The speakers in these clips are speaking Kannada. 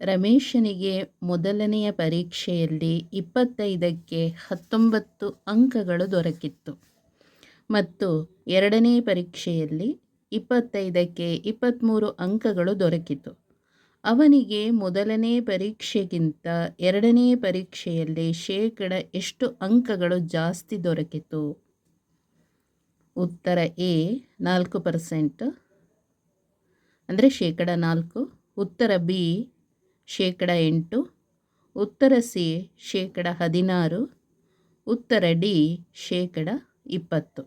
ರಮೇಶನಿಗೆ ಮೊದಲನೆಯ ಪರೀಕ್ಷೆಯಲ್ಲಿ ಇಪ್ಪತ್ತೈದಕ್ಕೆ ಹತ್ತೊಂಬತ್ತು ಅಂಕಗಳು ದೊರಕಿತ್ತು. ಮತ್ತು ಎರಡನೇ ಪರೀಕ್ಷೆಯಲ್ಲಿ ಇಪ್ಪತ್ತೈದಕ್ಕೆ ಇಪ್ಪತ್ತ್ಮೂರು ಅಂಕಗಳು ದೊರಕಿತು. ಅವನಿಗೆ ಮೊದಲನೇ ಪರೀಕ್ಷೆಗಿಂತ ಎರಡನೇ ಪರೀಕ್ಷೆಯಲ್ಲಿ ಶೇಕಡ ಎಷ್ಟು ಅಂಕಗಳು ಜಾಸ್ತಿ ದೊರಕಿತು? ಉತ್ತರ ಎ, ನಾಲ್ಕು ಪರ್ಸೆಂಟ್. ಅಂದರೆ ಶೇಕಡ ನಾಲ್ಕು. ಉತ್ತರ ಬಿ ಶೇಕಡ ಎಂಟು, ಉತ್ತರ ಸಿ ಶೇಕಡ ಹದಿನಾರು, ಉತ್ತರ ಡಿ ಶೇಕಡ ಇಪ್ಪತ್ತು.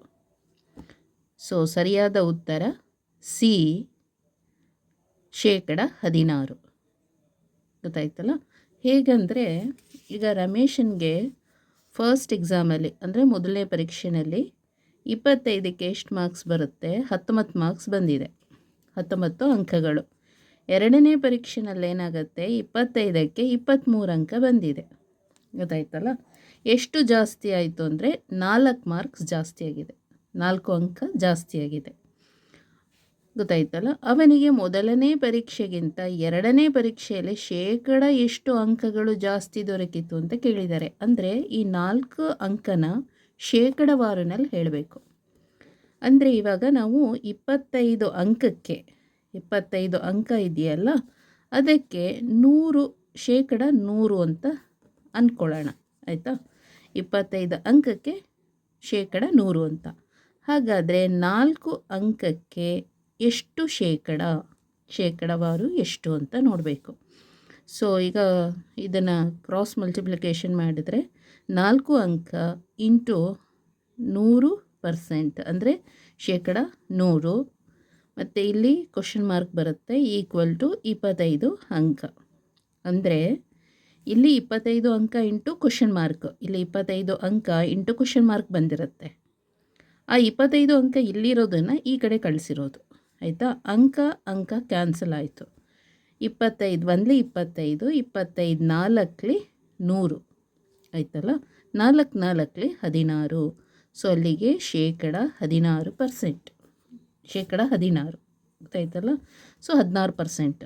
ಸೊ, ಸರಿಯಾದ ಉತ್ತರ ಸಿ ಶೇಕಡ ಹದಿನಾರು. ಗೊತ್ತಾಯ್ತಲ್ಲ? ಹೇಗಂದರೆ, ಈಗ ರಮೇಶನ್ಗೆ ಫಸ್ಟ್ ಎಕ್ಸಾಮಲ್ಲಿ ಅಂದರೆ ಮೊದಲನೇ ಪರೀಕ್ಷೆಯಲ್ಲಿ ಇಪ್ಪತ್ತೈದಕ್ಕೆ ಎಷ್ಟು ಮಾರ್ಕ್ಸ್ ಬರುತ್ತೆ? ಹತ್ತೊಂಬತ್ತು ಮಾರ್ಕ್ಸ್ ಬಂದಿದೆ. ಹತ್ತೊಂಬತ್ತು ಅಂಕಗಳು. ಎರಡನೇ ಪರೀಕ್ಷೆನಲ್ಲಿ ಏನಾಗುತ್ತೆ ಇಪ್ಪತ್ತೈದಕ್ಕೆ ಇಪ್ಪತ್ತ್ಮೂರು ಅಂಕ ಬಂದಿದೆ. ಗೊತ್ತಾಯ್ತಲ್ಲ? ಎಷ್ಟು ಜಾಸ್ತಿ ಆಯಿತು ಅಂದರೆ ನಾಲ್ಕು ಮಾರ್ಕ್ಸ್ ಜಾಸ್ತಿ ಆಗಿದೆ. ನಾಲ್ಕು ಅಂಕ ಜಾಸ್ತಿ ಆಗಿದೆ. ಗೊತ್ತಾಯ್ತಲ್ಲ? ಅವನಿಗೆ ಮೊದಲನೇ ಪರೀಕ್ಷೆಗಿಂತ ಎರಡನೇ ಪರೀಕ್ಷೆಯಲ್ಲಿ ಶೇಕಡ ಎಷ್ಟು ಅಂಕಗಳು ಜಾಸ್ತಿ ದೊರಕಿತು ಅಂತ ಕೇಳಿದ್ದಾರೆ. ಅಂದರೆ ಈ ನಾಲ್ಕು ಅಂಕನ ಶೇಕಡವಾರಿನಲ್ಲಿ ಹೇಳಬೇಕು. ಅಂದರೆ ಇವಾಗ ನಾವು ಇಪ್ಪತ್ತೈದು ಅಂಕಕ್ಕೆ ಇಪ್ಪತ್ತೈದು ಅಂಕ ಇದೆಯಲ್ಲ, ಅದಕ್ಕೆ ನೂರು ಶೇಕಡ ನೂರು ಅಂತ ಅಂದ್ಕೊಳ್ಳೋಣ ಆಯಿತಾ? ಇಪ್ಪತ್ತೈದು ಅಂಕಕ್ಕೆ ಶೇಕಡ ನೂರು ಅಂತ. ಹಾಗಾದರೆ ನಾಲ್ಕು ಅಂಕಕ್ಕೆ ಎಷ್ಟು ಶೇಕಡ? ಶೇಕಡವಾರು ಎಷ್ಟು ಅಂತ ನೋಡಬೇಕು. ಸೊ ಈಗ ಇದನ್ನು ಕ್ರಾಸ್ ಮಲ್ಟಿಪ್ಲಿಕೇಶನ್ ಮಾಡಿದರೆ ನಾಲ್ಕು ಅಂಕ ಇಂಟು ನೂರು ಪರ್ಸೆಂಟ್ ಅಂದರೆ ಶೇಕಡ ನೂರು ಮತ್ತು ಇಲ್ಲಿ ಕ್ವಶನ್ ಮಾರ್ಕ್ ಬರುತ್ತೆ ಈಕ್ವಲ್ ಟು ಇಪ್ಪತ್ತೈದು ಅಂಕ. ಅಂದರೆ ಇಲ್ಲಿ ಇಪ್ಪತ್ತೈದು ಅಂಕ ಇಂಟು ಕ್ವಶನ್ ಮಾರ್ಕ್ ಇಲ್ಲಿ ಇಪ್ಪತ್ತೈದು ಅಂಕ ಇಂಟು ಕ್ವಶನ್ ಮಾರ್ಕ್ ಬಂದಿರುತ್ತೆ. ಆ ಇಪ್ಪತ್ತೈದು ಅಂಕ ಇಲ್ಲಿರೋದನ್ನು ಈ ಕಡೆ ಕಳಿಸಿರೋದು, ಆಯಿತಾ? ಅಂಕ ಅಂಕ ಕ್ಯಾನ್ಸಲ್ ಆಯಿತು. ಇಪ್ಪತ್ತೈದು ಒಂದ್ಲಿ ಇಪ್ಪತ್ತೈದು ಇಪ್ಪತ್ತೈದು ನಾಲ್ಕಲಿ ನೂರು, ಆಯ್ತಲ್ಲ? ನಾಲ್ಕು ನಾಲ್ಕಲಿ ಹದಿನಾರು. ಸೊ ಅಲ್ಲಿಗೆ ಶೇಕಡ ಹದಿನಾರು ಪರ್ಸೆಂಟ್ ಶೇಕಡ ಹದಿನಾರು ಗೊತ್ತಾಯ್ತಲ್ಲ? ಸೊ ಹದಿನಾರು ಪರ್ಸೆಂಟ್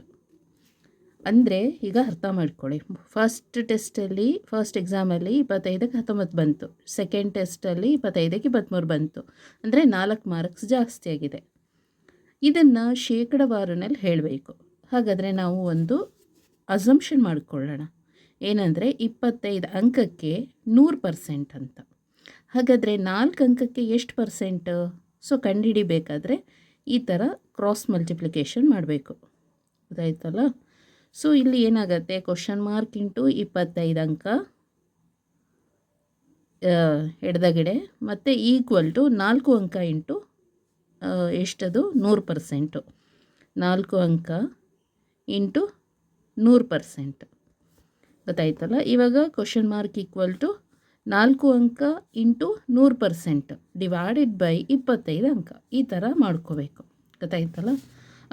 ಅಂದರೆ ಈಗ ಅರ್ಥ ಮಾಡ್ಕೊಳ್ಳಿ. ಫಸ್ಟ್ ಟೆಸ್ಟಲ್ಲಿ ಫಸ್ಟ್ ಎಕ್ಸಾಮಲ್ಲಿ ಇಪ್ಪತ್ತೈದಕ್ಕೆ ಹತ್ತೊಂಬತ್ತು ಬಂತು. ಸೆಕೆಂಡ್ ಟೆಸ್ಟಲ್ಲಿ ಇಪ್ಪತ್ತೈದಕ್ಕೆ ಇಪ್ಪತ್ತ್ಮೂರು ಬಂತು. ಅಂದರೆ ನಾಲ್ಕು ಮಾರ್ಕ್ಸ್ ಜಾಸ್ತಿ ಆಗಿದೆ. ಇದನ್ನು ಶೇಕಡವಾರನಲ್ಲಿ ಹೇಳಬೇಕು. ಹಾಗಾದರೆ ನಾವು ಒಂದು ಅಸಂಪ್ಷನ್ ಮಾಡಿಕೊಳ್ಳೋಣ. ಏನಂದರೆ ಇಪ್ಪತ್ತೈದು ಅಂಕಕ್ಕೆ ನೂರು ಪರ್ಸೆಂಟ್ ಅಂತ. ಹಾಗಾದರೆ ನಾಲ್ಕು ಅಂಕಕ್ಕೆ ಎಷ್ಟು ಪರ್ಸೆಂಟ್ ಸೊ ಕಂಡುಹಿಡಿಬೇಕಾದ್ರೆ ಈ ಥರ ಕ್ರಾಸ್ ಮಲ್ಟಿಪ್ಲಿಕೇಶನ್ ಮಾಡಬೇಕು. ಗೊತ್ತಾಯ್ತಲ್ಲ ಸೊ ಇಲ್ಲಿ ಏನಾಗುತ್ತೆ? ಕ್ವಶನ್ ಮಾರ್ಕ್ ಇಂಟು ಇಪ್ಪತ್ತೈದು ಅಂಕ ಎಡದಗಡೆ ಮತ್ತು ಈಕ್ವಲ್ ಟು ನಾಲ್ಕು ಅಂಕ ಇಂಟು ಎಷ್ಟದು? ನೂರು ಪರ್ಸೆಂಟು ನಾಲ್ಕು ಅಂಕ ಇಂಟು ನೂರು ಪರ್ಸೆಂಟ್ ಗೊತ್ತಾಯ್ತಲ್ಲ? ಇವಾಗ ಕ್ವಶನ್ ಮಾರ್ಕ್ ಈಕ್ವಲ್ ಟು ನಾಲ್ಕು ಅಂಕ ಇಂಟು ನೂರು ಪರ್ಸೆಂಟ್ ಡಿವೈಡೆಡ್ ಬೈ ಇಪ್ಪತ್ತೈದು ಅಂಕ. ಈ ಥರ ಮಾಡ್ಕೋಬೇಕು. ಗೊತ್ತಾಯ್ತಲ್ಲ?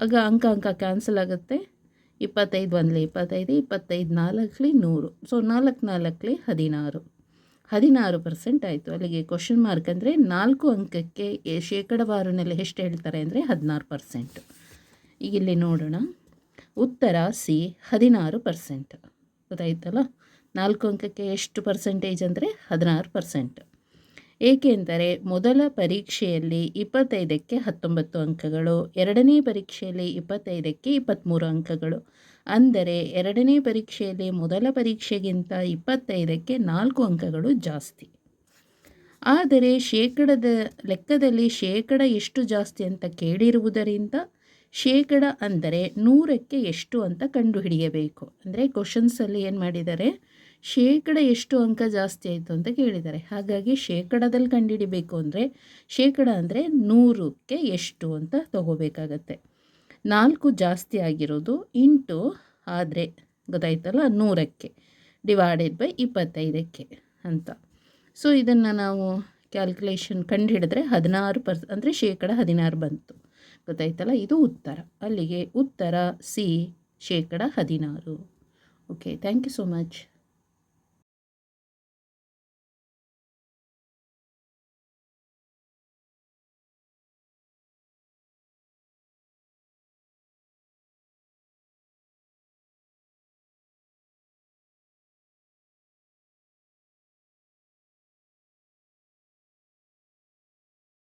ಆಗ ಅಂಕ ಅಂಕ ಕ್ಯಾನ್ಸಲ್ ಆಗುತ್ತೆ. ಇಪ್ಪತ್ತೈದು ಒಂದಲಿ ಇಪ್ಪತ್ತೈದು ಇಪ್ಪತ್ತೈದು ನಾಲ್ಕಲಿ ನೂರು. ಸೊ ನಾಲ್ಕು ನಾಲ್ಕಲಿ ಹದಿನಾರು. ಹದಿನಾರು ಪರ್ಸೆಂಟ್ ಆಯಿತು. ಅಲ್ಲಿಗೆ ಕ್ವಶನ್ ಮಾರ್ಕ್ ಅಂದರೆ ನಾಲ್ಕು ಅಂಕಕ್ಕೆ ಶೇಕಡವಾರುನಲ್ಲಿ ಎಷ್ಟು ಹೇಳ್ತಾರೆ ಅಂದರೆ ಹದಿನಾರು ಪರ್ಸೆಂಟ್. ಈಗ ಇಲ್ಲಿ ನೋಡೋಣ. ಉತ್ತರ ಸಿ ಹದಿನಾರು ಪರ್ಸೆಂಟ್. ಗೊತ್ತಾಯ್ತಲ್ಲ? ನಾಲ್ಕು ಅಂಕಕ್ಕೆ ಎಷ್ಟು ಪರ್ಸೆಂಟೇಜ್ ಅಂದರೆ ಹದಿನಾರು ಪರ್ಸೆಂಟ್ ಏಕೆಂದರೆ ಮೊದಲ ಪರೀಕ್ಷೆಯಲ್ಲಿ ಇಪ್ಪತ್ತೈದಕ್ಕೆ ಹತ್ತೊಂಬತ್ತು ಅಂಕಗಳು, ಎರಡನೇ ಪರೀಕ್ಷೆಯಲ್ಲಿ ಇಪ್ಪತ್ತೈದಕ್ಕೆ ಇಪ್ಪತ್ತ್ಮೂರು ಅಂಕಗಳು. ಅಂದರೆ ಎರಡನೇ ಪರೀಕ್ಷೆಯಲ್ಲಿ ಮೊದಲ ಪರೀಕ್ಷೆಗಿಂತ ಇಪ್ಪತ್ತೈದಕ್ಕೆ ನಾಲ್ಕು ಅಂಕಗಳು ಜಾಸ್ತಿ. ಆದರೆ ಶೇಕಡದ ಲೆಕ್ಕದಲ್ಲಿ ಶೇಕಡ ಎಷ್ಟು ಜಾಸ್ತಿ ಅಂತ ಕೇಳಿರುವುದರಿಂದ ಶೇಕಡ ಅಂದರೆ ನೂರಕ್ಕೆ ಎಷ್ಟು ಅಂತ ಕಂಡುಹಿಡಿಯಬೇಕು. ಅಂದರೆ ಕ್ವಶನ್ಸಲ್ಲಿ ಏನು ಮಾಡಿದ್ದಾರೆ? ಶೇಕಡ ಎಷ್ಟು ಅಂಕ ಜಾಸ್ತಿ ಆಯಿತು ಅಂತ ಕೇಳಿದ್ದಾರೆ. ಹಾಗಾಗಿ ಶೇಕಡದಲ್ಲಿ ಕಂಡುಹಿಡಿಬೇಕು ಅಂದರೆ ಶೇಕಡ ಅಂದರೆ ನೂರಕ್ಕೆ ಎಷ್ಟು ಅಂತ ತಗೋಬೇಕಾಗತ್ತೆ. ನಾಲ್ಕು ಜಾಸ್ತಿ ಆಗಿರೋದು ಇಂಟು ಆದರೆ ಗೊತ್ತಾಯ್ತಲ್ಲ? ನೂರಕ್ಕೆ ಡಿವೈಡೆಡ್ ಬೈ ಇಪ್ಪತ್ತೈದಕ್ಕೆ ಅಂತ. ಸೊ ಇದನ್ನು ನಾವು ಕ್ಯಾಲ್ಕುಲೇಷನ್ ಕಂಡುಹಿಡಿದ್ರೆ ಹದಿನಾರು ಪರ್ಸ್ ಅಂದರೆ ಶೇಕಡ ಹದಿನಾರು ಬಂತು. ಗೊತ್ತಾಯ್ತಲ್ಲ ಇದು ಉತ್ತರ. ಅಲ್ಲಿಗೆ ಉತ್ತರ ಸಿ ಶೇಕಡ ಹದಿನಾರು. Okay thank you so much